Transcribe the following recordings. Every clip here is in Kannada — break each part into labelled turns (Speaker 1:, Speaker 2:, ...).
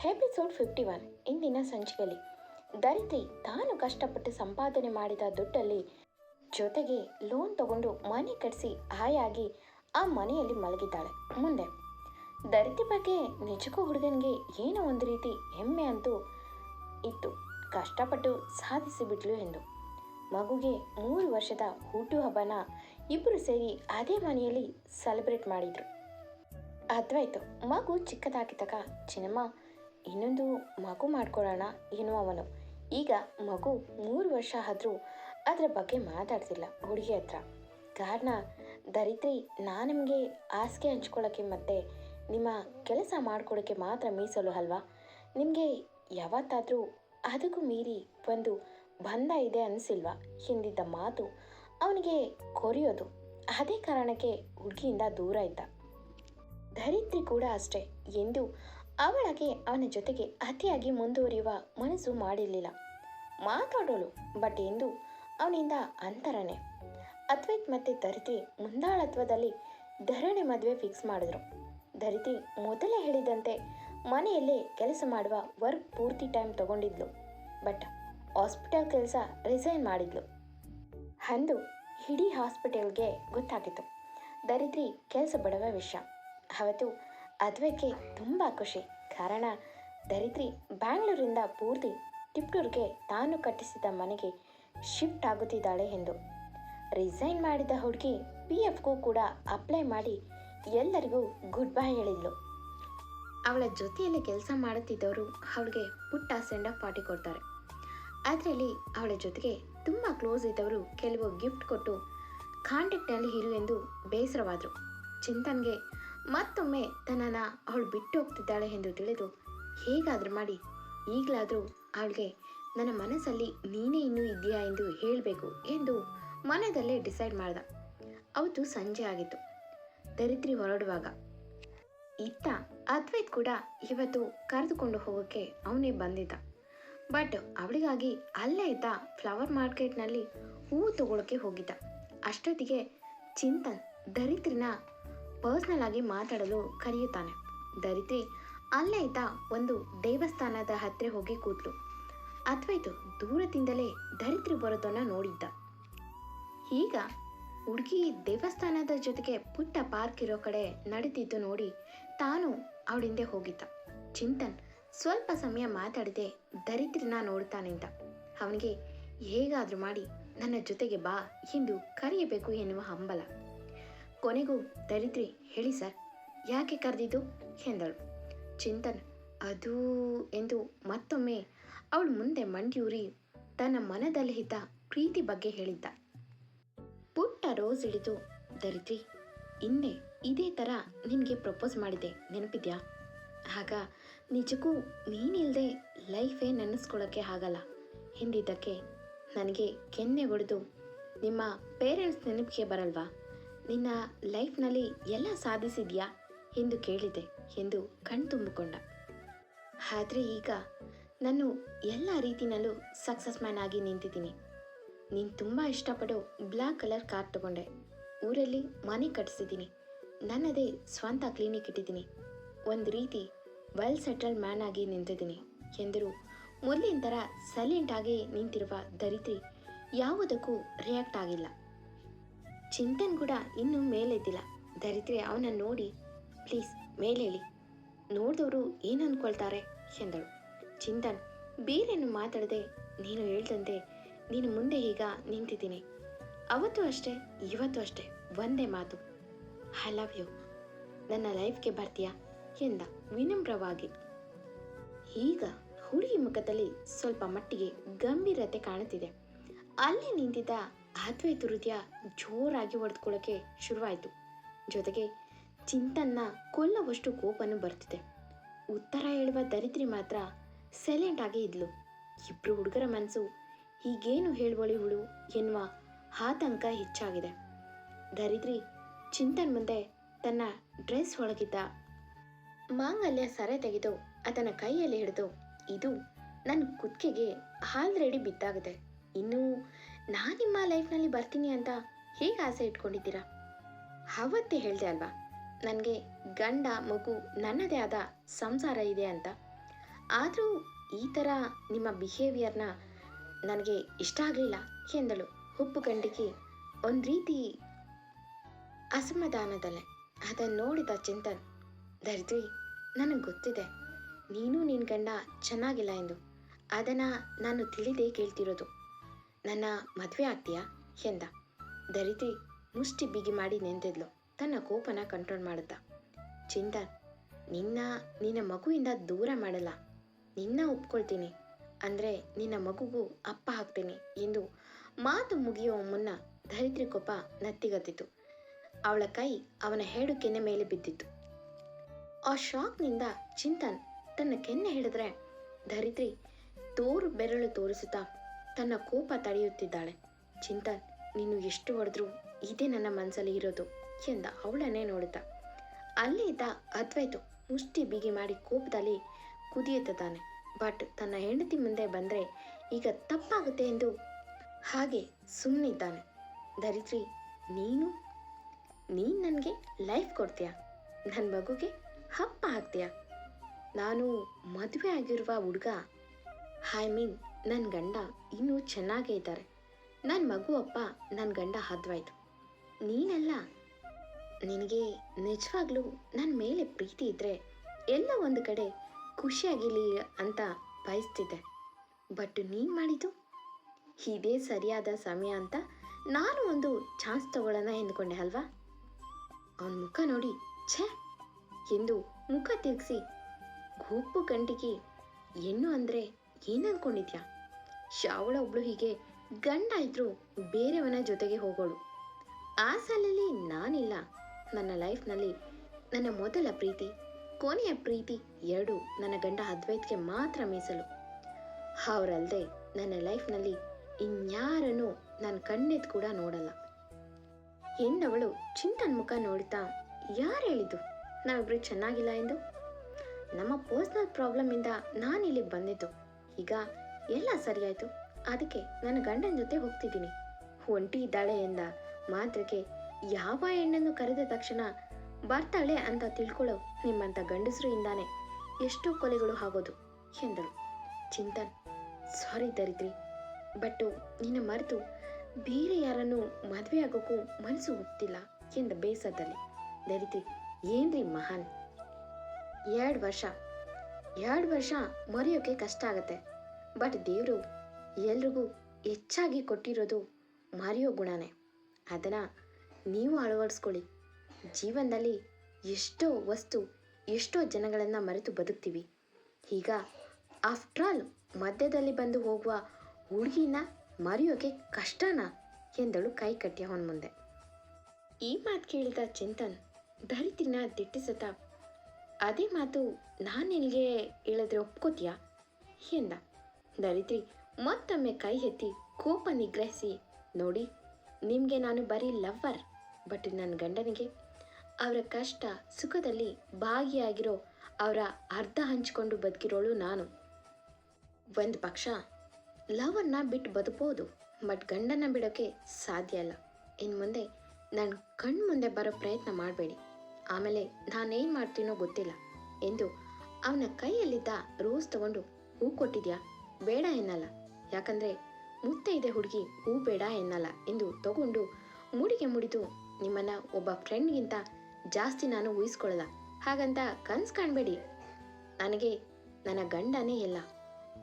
Speaker 1: ಎಪಿಸೋಡ್ ಫಿಫ್ಟಿ ಒನ್, ಇಂದಿನ ಸಂಚಿಕೆಯಲ್ಲಿ ದರಿದ್ರಿ ತಾನು ಕಷ್ಟಪಟ್ಟು ಸಂಪಾದನೆ ಮಾಡಿದ ದುಡ್ಡಲ್ಲಿ ಜೊತೆಗೆ ಲೋನ್ ತಗೊಂಡು ಮನೆ ಕಟ್ಟಿಸಿ ಹಾಯಾಗಿ ಆ ಮನೆಯಲ್ಲಿ ಮಲಗಿದ್ದಾಳೆ. ಮುಂದೆ, ದರಿದ್ರಿ ಬಗ್ಗೆ ನಿಜಕ್ಕೂ ಹುಡುಗನಿಗೆ ಏನೋ ಒಂದು ರೀತಿ ಹೆಮ್ಮೆ ಅಂತೂ ಇತ್ತು. ಕಷ್ಟಪಟ್ಟು ಸಾಧಿಸಿ ಬಿಟ್ಲು ಎಂದು. ಮಗುಗೆ ಮೂರು ವರ್ಷದ ಹುಟ್ಟುಹಬ್ಬನ ಇಬ್ಬರು ಸೇರಿ ಅದೇ ಮನೆಯಲ್ಲಿ ಸೆಲೆಬ್ರೇಟ್ ಮಾಡಿದ್ರು. ಅದ್ವಾಯ್ತು. ಮಗು ಚಿಕ್ಕದಾಗಿದ್ದಾಗ ಚಿನ್ನಮ್ಮ ಇನ್ನೊಂದು ಮಗು ಮಾಡ್ಕೊಳ್ಳೋಣ ಏನೋ ಅವನು. ಈಗ ಮಗು ಮೂರು ವರ್ಷ ಆದರೂ ಅದರ ಬಗ್ಗೆ ಮಾತಾಡ್ತಿಲ್ಲ ಹುಡುಗಿ ಹತ್ರ. ಕಾರಣ, ದರಿದ್ರಿ ನಾ ನಿಮಗೆ ಹಾಸಿಗೆ ಹಂಚ್ಕೊಳ್ಳೋಕ್ಕೆ ಮತ್ತು ನಿಮ್ಮ ಕೆಲಸ ಮಾಡ್ಕೊಳ್ಳೋಕ್ಕೆ ಮಾತ್ರ ಮೀಸಲು ಅಲ್ವಾ? ನಿಮಗೆ ಯಾವತ್ತಾದರೂ ಅದಕ್ಕೂ ಮೀರಿ ಒಂದು ಬಂಧ ಇದೆ ಅನಿಸಿಲ್ವ? ಹಿಂದಿದ್ದ ಮಾತು ಅವನಿಗೆ ಕೊರಿಯೋದು. ಅದೇ ಕಾರಣಕ್ಕೆ ಹುಡುಗಿಯಿಂದ ದೂರ ಇದ್ದ. ಧರಿತ್ರಿ ಕೂಡ ಅಷ್ಟೇ. ಎಂದು ಅವಳಿಗೆ, ಅವನ ಜೊತೆಗೆ ಅತಿಯಾಗಿ ಮುಂದುವರಿಯುವ ಮನಸ್ಸು ಮಾಡಿರಲಿಲ್ಲ. ಮಾತಾಡೋಳು, ಬಟ್ ಎಂದು ಅವನಿಂದ ಅಂತರನೇ. ಅದ್ವೈತ್ ಮತ್ತೆ ಧರಿತ್ರಿ ಮುಂದಾಳತ್ವದಲ್ಲಿ ಧರಣಿ ಮದುವೆ ಫಿಕ್ಸ್ ಮಾಡಿದ್ರು. ಧರಿತ್ರಿ ಮೊದಲೇ ಹೇಳಿದಂತೆ ಮನೆಯಲ್ಲೇ ಕೆಲಸ ಮಾಡುವ ವರ್ಕ್ ಪೂರ್ತಿ ಟೈಮ್ ತಗೊಂಡಿದ್ಲು. ಬಟ್ ಹಾಸ್ಪಿಟಲ್ ಕೆಲಸ ರಿಸೈನ್ ಮಾಡಿದ್ಲು. ಅಂದು ಇಡೀ ಹಾಸ್ಪಿಟಲ್ಗೆ ಗೊತ್ತಾಗಿತ್ತು. ದರಿದ್ರಿ ಕೆಲಸ ಬಿಡುವ ವಿಷಯ. ಅವತ್ತು ಅದ್ವೈತ್ಗೆ ತುಂಬ ಖುಷಿ. ಕಾರಣ, ದರಿದ್ರಿ ಬ್ಯಾಂಗ್ಳೂರಿಂದ ಪೂರ್ತಿ ಟಿಪ್ಟೂರ್ಗೆ ತಾನು ಕಟ್ಟಿಸಿದ ಮನೆಗೆ ಶಿಫ್ಟ್ ಆಗುತ್ತಿದ್ದಾಳೆ ಎಂದು. ರಿಸೈನ್ ಮಾಡಿದ ಹುಡುಗಿ ಪಿ ಎಫ್ಗೂ ಕೂಡ ಅಪ್ಲೈ ಮಾಡಿ ಎಲ್ಲರಿಗೂ ಗುಡ್ ಬೈ ಹೇಳಿದ್ಲು. ಅವಳ ಜೊತೆಯಲ್ಲಿ ಕೆಲಸ ಮಾಡುತ್ತಿದ್ದವರು ಅವಳಿಗೆ ಪುಟ್ಟ ಸೆಂಡ್ ಆಫ್ ಪಾರ್ಟಿ ಕೊಡ್ತಾರೆ. ಅದರಲ್ಲಿ ಅವಳ ಜೊತೆಗೆ ತುಂಬ ಕ್ಲೋಸ್ ಇದ್ದವರು ಕೆಲವು ಗಿಫ್ಟ್ ಕೊಟ್ಟು ಕಾಂಟ್ಯಾಕ್ಟ್ನಲ್ಲಿ ಇರು ಎಂದು ಬೇಸರವಾದರು. ಚಿಂತನ್ಗೆ ಮತ್ತೊಮ್ಮೆ ತನ್ನನ್ನು ಅವಳು ಬಿಟ್ಟು ಹೋಗ್ತಿದ್ದಾಳೆ ಎಂದು ತಿಳಿದು, ಹೇಗಾದರೂ ಮಾಡಿ, ಈಗಲಾದರೂ ಅವಳಿಗೆ ನನ್ನ ಮನಸ್ಸಲ್ಲಿ ನೀನೇ ಇನ್ನೂ ಇದೆಯಾ ಎಂದು ಹೇಳಬೇಕು ಎಂದು ಮನದಲ್ಲೇ ಡಿಸೈಡ್ ಮಾಡ್ದ. ಅವತ್ತು ಸಂಜೆ ಆಗಿತ್ತು. ದರಿದ್ರಿ ಹೊರಡುವಾಗ ಇತ್ತ ಅದ್ವೈತ್ ಕೂಡ ಇವತ್ತು ಕರೆದುಕೊಂಡು ಹೋಗೋಕ್ಕೆ ಅವನೇ ಬಂದಿದ್ದ. ಬಟ್ ಅವಳಿಗಾಗಿ ಅಲ್ಲೇ ಇದ್ದ ಫ್ಲವರ್ ಮಾರ್ಕೆಟ್ನಲ್ಲಿ ಹೂವು ತಗೊಳಕ್ಕೆ ಹೋಗಿದ್ದ. ಅಷ್ಟೊತ್ತಿಗೆ ಚಿಂತನ್ ದರಿದ್ರಿನ ಪರ್ಸ್ನಲ್ ಆಗಿ ಮಾತಾಡಲು ಕರೆಯುತ್ತಾನೆ. ಧರಿತ್ರಿ ಅಲ್ಲೇ ಇದ್ದ ಒಂದು ದೇವಸ್ಥಾನದ ಹತ್ತಿರ ಹೋಗಿ ಕೂತ್ಲು. ಅದ್ವೈತು ದೂರದಿಂದಲೇ ಧರಿತ್ರಿ ಬರೋದನ್ನ ನೋಡಿದ್ದ. ಈಗ ಹುಡುಗಿ ದೇವಸ್ಥಾನದ ಜೊತೆಗೆ ಪುಟ್ಟ ಪಾರ್ಕ್ ಇರೋ ಕಡೆ ನಡೆದಿದ್ದು ನೋಡಿ ತಾನು ಅವಳಿಂದೆ ಹೋಗಿದ್ದ. ಚಿಂತನ್ ಸ್ವಲ್ಪ ಸಮಯ ಮಾತಾಡದೆ ದರಿದ್ರನ ನೋಡ್ತಾ ನಿಂತ ಅವನಿಗೆ, ಹೇಗಾದರೂ ಮಾಡಿ ನನ್ನ ಜೊತೆಗೆ ಬಾ, ಎಂದು ಕರೆಯಬೇಕು ಎನ್ನುವ ಹಂಬಲ. ಕೊನೆಗೂ ದರಿದ್ರಿ, ಹೇಳಿ ಸರ್. ಯಾಕೆ ಕರೆದಿದ್ದು? ಎಂದಳು. ಚಿಂತನ್, ಅದು ಎಂದು ಮತ್ತೊಮ್ಮೆ ಅವಳು ಮುಂದೆ ಮಂಡಿಯೂರಿ ತನ್ನ ಮನದಲ್ಲಿ ಹಿತ ಪ್ರೀತಿ ಬಗ್ಗೆ ಹೇಳಿದ್ದ. ಪುಟ್ಟ ರೋಸ್ ಹಿಡಿದು ದರಿದ್ರಿ ಹಿಂದೆ ಇದೇ ಥರ ನಿನಗೆ ಪ್ರಪೋಸ್ ಮಾಡಿದೆ, ನೆನಪಿದ್ಯಾ? ಆಗ ನಿಜಕ್ಕೂ ನೀನಿಲ್ಲದೆ ಲೈಫೇ ನೆನೆಸ್ಕೊಳ್ಳೋಕ್ಕೆ ಆಗಲ್ಲ, ಎಂದಿದ್ದಕ್ಕೆ ನನಗೆ ಕೆನ್ನೆ ಹೊಡೆದು, ನಿಮ್ಮ ಪೇರೆಂಟ್ಸ್ ನೆನಪಿಗೆ ಬರಲ್ವಾ? ನಿನ್ನ ಲೈಫ್ನಲ್ಲಿ ಎಲ್ಲ ಸಾಧಿಸಿದ್ಯಾ ಎಂದು ಕೇಳಿದೆ ಎಂದು ಕಣ್ತುಂಬಿಕೊಂಡ ಆದರೆ ಈಗ ನಾನು ಎಲ್ಲ ರೀತಿನಲ್ಲೂ ಸಕ್ಸಸ್ ಮ್ಯಾನ್ ಆಗಿ ನಿಂತಿದ್ದೀನಿ. ನೀನು ತುಂಬ ಇಷ್ಟಪಡೋ ಬ್ಲ್ಯಾಕ್ ಕಲರ್ ಕಾರ್ ತಗೊಂಡೆ. ಊರಲ್ಲಿ ಮನೆ ಕಟ್ಟಿಸಿದ್ದೀನಿ ನನ್ನದೇ ಸ್ವಂತ ಕ್ಲಿನಿಕ್ ಇಟ್ಟಿದ್ದೀನಿ. ಒಂದು ರೀತಿ ವೆಲ್ ಸೆಟಲ್ ಮ್ಯಾನ್ ಆಗಿ ನಿಂತಿದ್ದೀನಿ ಎಂದರು. ಮೊದಲಿನ ಥರ ಸೈಲೆಂಟ್ ಆಗಿ ನಿಂತಿರುವ ದರಿತ್ರಿ ಯಾವುದಕ್ಕೂ ರಿಯಾಕ್ಟ್ ಆಗಿಲ್ಲ. ಚಿಂತನ್ ಕೂಡ ಇನ್ನೂ ಮೇಲೆದ್ದಿಲ್ಲ. ದರಿದ್ರೆ ಅವನ ನೋಡಿ, ಪ್ಲೀಸ್, ಮೇಲೇಳಿ. ನೋಡಿದವರು ಏನು ಅಂದ್ಕೊಳ್ತಾರೆ ಎಂದಳು. ಚಿಂತನ್, ಬೇರೇನು ಮಾತಾಡದೆ? ನೀನು ಹೇಳ್ದಂತೆ. ನೀನು ಮುಂದೆ ಈಗ ನಿಂತಿದ್ದೀನಿ. ಅವತ್ತು ಅಷ್ಟೇ, ಇವತ್ತು ಅಷ್ಟೇ, ಒಂದೇ ಮಾತು. ಐ ಲವ್ ಯು ನನ್ನ ಲೈಫ್ಗೆ ಬರ್ತೀಯಾ? ಎಂದ ವಿನಮ್ರವಾಗಿ. ಈಗ ಹುಡುಗಿ ಮುಖದಲ್ಲಿ ಸ್ವಲ್ಪ ಮಟ್ಟಿಗೆ ಗಂಭೀರತೆ ಕಾಣುತ್ತಿದೆ. ಅಲ್ಲಿ ನಿಂತಿದ್ದ ಅದ್ವೈತ ಹೃದಯ ಜೋರಾಗಿ ಹೊಡೆದುಕೊಳ್ಳೋಕೆ ಶುರುವಾಯಿತು. ಜೊತೆಗೆ ಚಿಂತನ್ನ ಕೊಲ್ಲುವಷ್ಟು ಕೋಪನೂ ಬರ್ತಿದೆ. ಉತ್ತರ ಹೇಳುವ ದರಿದ್ರಿ ಮಾತ್ರ ಸೈಲೆಂಟ್ ಆಗಿ ಇದ್ಲು. ಇಬ್ರು ಹುಡುಗರ ಮನಸ್ಸು ಹೀಗೇನು ಹೇಳ್ಬೋಳಿ ಹುಳು ಎನ್ನುವ ಆತಂಕ ಹೆಚ್ಚಾಗಿದೆ. ದರಿದ್ರಿ ಚಿಂತನ್ ಮುಂದೆ ತನ್ನ ಡ್ರೆಸ್ ಒಳಗಿದ್ದ ಮಾಂಗಲ್ಯ ಸರೆ ತೆಗೆದು ಅದನ್ನ ಕೈಯಲ್ಲಿ ಹಿಡಿದು, ಇದು ನನ್ನ ಕುತ್ತಿಗೆಗೆ ಆಲ್ರೆಡಿ ಬಿದ್ದಾಗಿದೆ. ಇನ್ನು ನಾನು ನಿಮ್ಮ ಲೈಫ್ನಲ್ಲಿ ಬರ್ತೀನಿ ಅಂತ ಹೇಗೆ ಆಸೆ ಇಟ್ಕೊಂಡಿದ್ದೀರಾ? ಅವತ್ತೇ ಹೇಳಿದೆ ಅಲ್ವಾ? ನನಗೆ ಗಂಡ, ಮಗು ನನ್ನದೇ ಆದ ಸಂಸಾರ ಇದೆ ಅಂತ. ಆದರೂ ಈ ಥರ ನಿಮ್ಮ ಬಿಹೇವಿಯರ್ನ ನನಗೆ ಇಷ್ಟ ಆಗಲಿಲ್ಲ ಎಂದಳು ಹುಪ್ಪು ಗಂಡಿಗೆ ಒಂದು ರೀತಿ ಅಸಮಾಧಾನದಲ್ಲೇ. ಅದನ್ನು ನೋಡಿದ ಚಿಂತನ್ ದರಿದ್ರಿ ನನಗೆ ಗೊತ್ತಿದೆ. ನೀನು ನಿನ್ನ ಗಂಡ ಚೆನ್ನಾಗಿಲ್ಲ ಎಂದು. ಅದನ್ನು ನಾನು ತಿಳಿದೇ ಕೇಳ್ತಿರೋದು. ನನ್ನ ಮದುವೆ ಆಗ್ತೀಯಾ? ಎಂದ. ದರಿದ್ರಿ, ಮುಷ್ಟಿ ಬಿಗಿ ಮಾಡಿ ನಿಂತಿದ್ಲು. ತನ್ನ ಕೋಪನ ಕಂಟ್ರೋಲ್ ಮಾಡುತ್ತ. ಚಿಂತನ್, ನಿನ್ನ ನಿನ್ನ ಮಗುವಿಂದ ದೂರ ಮಾಡಲ್ಲ. ನಿನ್ನ ಒಪ್ಕೊಳ್ತೀನಿ. ಅಂದರೆ ನಿನ್ನ ಮಗುಗೂ ಅಪ್ಪ ಹಾಕ್ತೀನಿ ಎಂದು ಮಾತು ಮುಗಿಯುವ ಮುನ್ನ ಧರಿತ್ರಿ ಕೋಪ ನತ್ತಿಗತ್ತಿತು. ಅವಳ ಕೈ ಅವನ ಹೇಡು ಕೆನ್ನೆ ಮೇಲೆ ಬಿದ್ದಿತ್ತು. ಆ ಶಾಕ್ನಿಂದ ಚಿಂತನ್ ತನ್ನ ಕೆನ್ನೆ ಹಿಡಿದ್ರೆ ಧರಿತ್ರಿ ತೋರು ಬೆರಳು ತೋರಿಸುತ್ತಾ ತನ್ನ ಕೋಪ ತಡೆಯುತ್ತಿದ್ದಾಳೆ. ಚಿಂತನ್, ನೀನು ಎಷ್ಟು ಹೊಡೆದ್ರು ಇದೇ ನನ್ನ ಮನಸ್ಸಲ್ಲಿ ಇರೋದು ಎಂದ ಅವಳನ್ನೇ ನೋಡುತ್ತ. ಅಲ್ಲಿ ಇದ್ದ ಅದ್ವೈತು ಮುಷ್ಟಿ ಬಿಗಿ ಮಾಡಿ ಕೋಪದಲ್ಲಿ ಕುದಿಯುತ್ತಾನೆ ಬಟ್ ತನ್ನ ಹೆಂಡತಿ ಮುಂದೆ ಬಂದರೆ ಈಗ ತಪ್ಪಾಗುತ್ತೆ ಎಂದು ಹಾಗೆ ಸುಮ್ಮನಿದ್ದಾನೆ ಧರಿತ್ರಿ ನೀನು? ನೀನು ನನಗೆ ಲೈಫ್ ಕೊಡ್ತೀಯ? ನನ್ನ ಮಗುಗೆ ಹಪ್ಪ ಹಾಕ್ತೀಯ? ನಾನು ಮದುವೆ ಆಗಿರುವ ಹುಡುಗ ಐ ಮೀನ್ ನನ್ನ ಗಂಡ ಇನ್ನೂ ಚೆನ್ನಾಗೇ ಇದ್ದಾರೆ. ನನ್ನ ಮಗು ಅಪ್ಪ ನನ್ನ ಗಂಡ ಹದ್ವಾಯ್ತು ನೀನಲ್ಲ? ನಿನಗೆ ನಿಜವಾಗ್ಲೂ ನನ್ನ ಮೇಲೆ ಪ್ರೀತಿ ಇದ್ದರೆ ಎಲ್ಲ ಒಂದು ಕಡೆ ಖುಷಿಯಾಗಿರಲಿ ಅಂತ ಬಯಸ್ತಿದ್ದೆ. ಬಟ್ ನೀನು ಮಾಡಿದ್ದು? ಇದೇ ಸರಿಯಾದ ಸಮಯ ಅಂತ ನಾನು ಒಂದು ಚಾನ್ಸ್ ತಗೊಳ್ಳೋಣ ಎಂದುಕೊಂಡೆ ಅಲ್ವಾ? ಅವನ ಮುಖ ನೋಡಿ, ಛೇ! ಎಂದು ಮುಖ ತಿರುಗಿಸಿ, ಗುಪ್ಪು ಗಂಟಿಗೆ ಹೆಣ್ಣು ಅಂದರೆ ಏನು ಅಂದ್ಕೊಂಡಿದ್ಯಾ ಶಾವಳ ಒಬ್ಳು ಹೀಗೆ ಗಂಡ ಇದ್ರು ಬೇರೆಯವನ ಜೊತೆಗೆ ಹೋಗೋಳು. ಆ ಸಾಲಲ್ಲಿ ನಾನಿಲ್ಲ. ನನ್ನ ಲೈಫ್ನಲ್ಲಿ ನನ್ನ ಮೊದಲ ಪ್ರೀತಿ, ಕೊನೆಯ ಪ್ರೀತಿ ಎರಡು ನನ್ನ ಗಂಡ ಅದ್ವೈತ್ಗೆ ಮಾತ್ರ ಮೀಸಲು. ಅವರಲ್ಲದೆ ನನ್ನ ಲೈಫ್ನಲ್ಲಿ ಇನ್ಯಾರನ್ನೂ ನನ್ನ ಕಣ್ಣೆದ್ ಕೂಡ ನೋಡಲ್ಲ. ಎಂದವಳು ಚಿಂತನ್ ಮುಖ ನೋಡ್ತಾ ಯಾರು ಹೇಳಿದ್ದು? ನಾವಿಬ್ರು ಚೆನ್ನಾಗಿಲ್ಲ ಎಂದು? ನಮ್ಮ ಪರ್ಸ್ನಲ್ ಪ್ರಾಬ್ಲಮಿಂದ ನಾನು ಇಲ್ಲಿಗೆ ಬಂದಿದ್ದು. ಈಗ ಎಲ್ಲ ಸರಿಯಾಯಿತು. ಅದಕ್ಕೆ ನನ್ನ ಗಂಡನ ಜೊತೆ ಹೋಗ್ತಿದ್ದೀನಿ. ಒಂಟಿ ಇದ್ದಾಳೆ ಎಂದ ಮಾತ್ರಕ್ಕೆ ಯಾವ ಹೆಣ್ಣನ್ನು ಕರೆದ ತಕ್ಷಣ ಬರ್ತಾಳೆ ಅಂತ ತಿಳ್ಕೊಳ್ಳೋ ನಿಮ್ಮಂಥ ಗಂಡಸರು ಇಂದಾನೆ ಎಷ್ಟೋ ಕೊಲೆಗಳು ಆಗೋದು ಎಂದಳು. ಚಿಂತನ್ ಸಾರಿ ದರಿದ್ರಿ ಬಟ್ಟು ನಿನ್ನ ಮರೆತು ಬೇರೆ ಯಾರನ್ನು ಮದುವೆ ಆಗೋಕ್ಕೂ ಮನಸ್ಸು ಒಪ್ತಿಲ್ಲ ಎಂದ ಬೇಸರದಲ್ಲಿ ದರಿದ್ರಿ, ಏನ್ರಿ ಮಹಾನ್? ಎರಡು ವರ್ಷ ಎರಡು ವರ್ಷ ಮರೆಯೋಕೆ ಕಷ್ಟ ಆಗುತ್ತೆ. ಬಟ್ ದೇವರು ಎಲ್ರಿಗೂ ಹೆಚ್ಚಾಗಿ ಕೊಟ್ಟಿರೋದು ಮರೆಯೋ ಗುಣನೇ. ಅದನ್ನು ನೀವು ಅಳವಡಿಸ್ಕೊಳ್ಳಿ. ಜೀವನದಲ್ಲಿ ಎಷ್ಟೋ ವಸ್ತು, ಎಷ್ಟೋ ಜನಗಳನ್ನು ಮರೆತು ಬದುಕ್ತೀವಿ. ಈಗ ಆಫ್ಟರ್ ಆಲ್ ಮಧ್ಯದಲ್ಲಿ ಬಂದು ಹೋಗುವ ಹುಡುಗಿನ ಮರೆಯೋಕೆ ಕಷ್ಟನಾ ಎಂದಳು ಕೈ ಕಟ್ಟಿ ಅವನ ಮುಂದೆ. ಈ ಮಾತು ಕೇಳಿದ ಚಿಂತನ್, ಧರಿತ್ರಿನ ದಿಟ್ಟಿಸುತ್ತಾ ಅದೇ ಮಾತು ನಾನು ನಿನಗೆ ಹೇಳಿದ್ರೆ ಒಪ್ಕೋತೀಯಾ? ಎಂದ ದರಿದ್ರಿ, ಮತ್ತೊಮ್ಮೆ ಕೈ ಎತ್ತಿ ಕೋಪ ನಿಗ್ರಹಿಸಿ, ನೋಡಿ, ನಿಮಗೆ ನಾನು ಬರೀ ಲವ್ವರ್, ಬಟ್ ನನ್ನ ಗಂಡನಿಗೆ ಅವರ ಕಷ್ಟ ಸುಖದಲ್ಲಿ ಭಾಗಿಯಾಗಿರೋ ಅವರ ಅರ್ಧ ಹಂಚಿಕೊಂಡು ಬದುಕಿರೋಳು ನಾನು. ಒಂದು ಪಕ್ಷ ಲವನ್ನ ಬಿಟ್ಟು ಬದುಕಬಹುದು ಬಟ್ ಗಂಡನ ಬಿಡೋಕ್ಕೆ ಸಾಧ್ಯ ಇಲ್ಲ. ಇನ್ನು ಮುಂದೆ ನನ್ನ ಕಣ್ಣು ಮುಂದೆ ಬರೋ ಪ್ರಯತ್ನ ಮಾಡಬೇಡಿ. ಆಮೇಲೆ ನಾನೇನು ಮಾಡ್ತೀನೋ ಗೊತ್ತಿಲ್ಲ ಎಂದು ಅವನ ಕೈಯಲ್ಲಿದ್ದ ರೋಸ್ ತಗೊಂಡು ಹೂ ಕೊಟ್ಟಿದ್ಯಾ? ಬೇಡ ಎನ್ನಲ್ಲ. ಯಾಕಂದರೆ ಇದೆ ಹುಡುಗಿ, ಹೂ ಬೇಡ ಎನ್ನಲ್ಲ ಎಂದು ತಗೊಂಡು ಮುಡಿಗೆ ಮುಡಿದು ನಿಮ್ಮನ್ನ ಒಬ್ಬ ಫ್ರೆಂಡ್ಗಿಂತ ಜಾಸ್ತಿ ನಾನು ಊಹಿಸ್ಕೊಳ್ಳಲ್ಲ. ಹಾಗಂತ ಕನ್ಸು ಕಾಣಬೇಡಿ. ನನಗೆ, ನನ್ನ ಗಂಡನೇ ಇಲ್ಲ.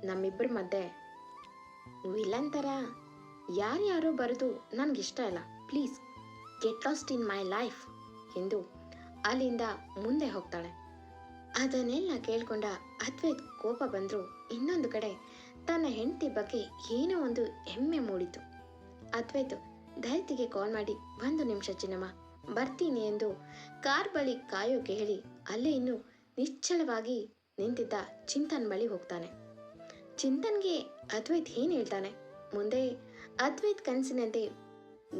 Speaker 1: ನಮ್ಮಿಬ್ಬರ ಮಧ್ಯೆ ವಿಲನ್ ಥರ ಯಾರ್ಯಾರೋ ಬರೆದು ನನಗಿಷ್ಟ ಇಲ್ಲ. Please get lost in my life ಎಂದು ಅಲ್ಲಿಂದ ಮುಂದೆ ಹೋಗ್ತಾಳೆ. ಅದನ್ನೆಲ್ಲ ಕೇಳ್ಕೊಂಡ ಅದ್ವೈತ್ ಕೋಪ ಬಂದರೂ. ಇನ್ನೊಂದು ಕಡೆ ತನ್ನ ಹೆಂಡತಿ ಬಗ್ಗೆ ಏನೋ ಒಂದು ಹೆಮ್ಮೆ ಮೂಡಿತು. ಅದ್ವೈತ್ ದೈತಿಗೆ ಕಾಲ್ ಮಾಡಿ, ಒಂದು ನಿಮಿಷ ಚಿನ್ನಮ್ಮ, ಬರ್ತೀನಿ ಎಂದು ಕಾರ್ ಬಳಿ ಕಾಯೋಕೆ ಹೇಳಿ ಅಲ್ಲೇ ಇನ್ನು ನಿಶ್ಚಲವಾಗಿ ನಿಂತಿದ್ದ ಚಿಂತನ್ ಬಳಿ ಹೋಗ್ತಾನೆ. ಚಿಂತನ್ಗೆ ಅದ್ವೈತ್ ಏನು ಹೇಳ್ತಾನೆ? ಮುಂದೆ ಅದ್ವೈತ್ ಕನಸಿನಂತೆ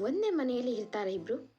Speaker 1: ಒಂದೇ ಮನೆಯಲ್ಲಿ ಇರ್ತಾರೆ ಇಬ್ರು.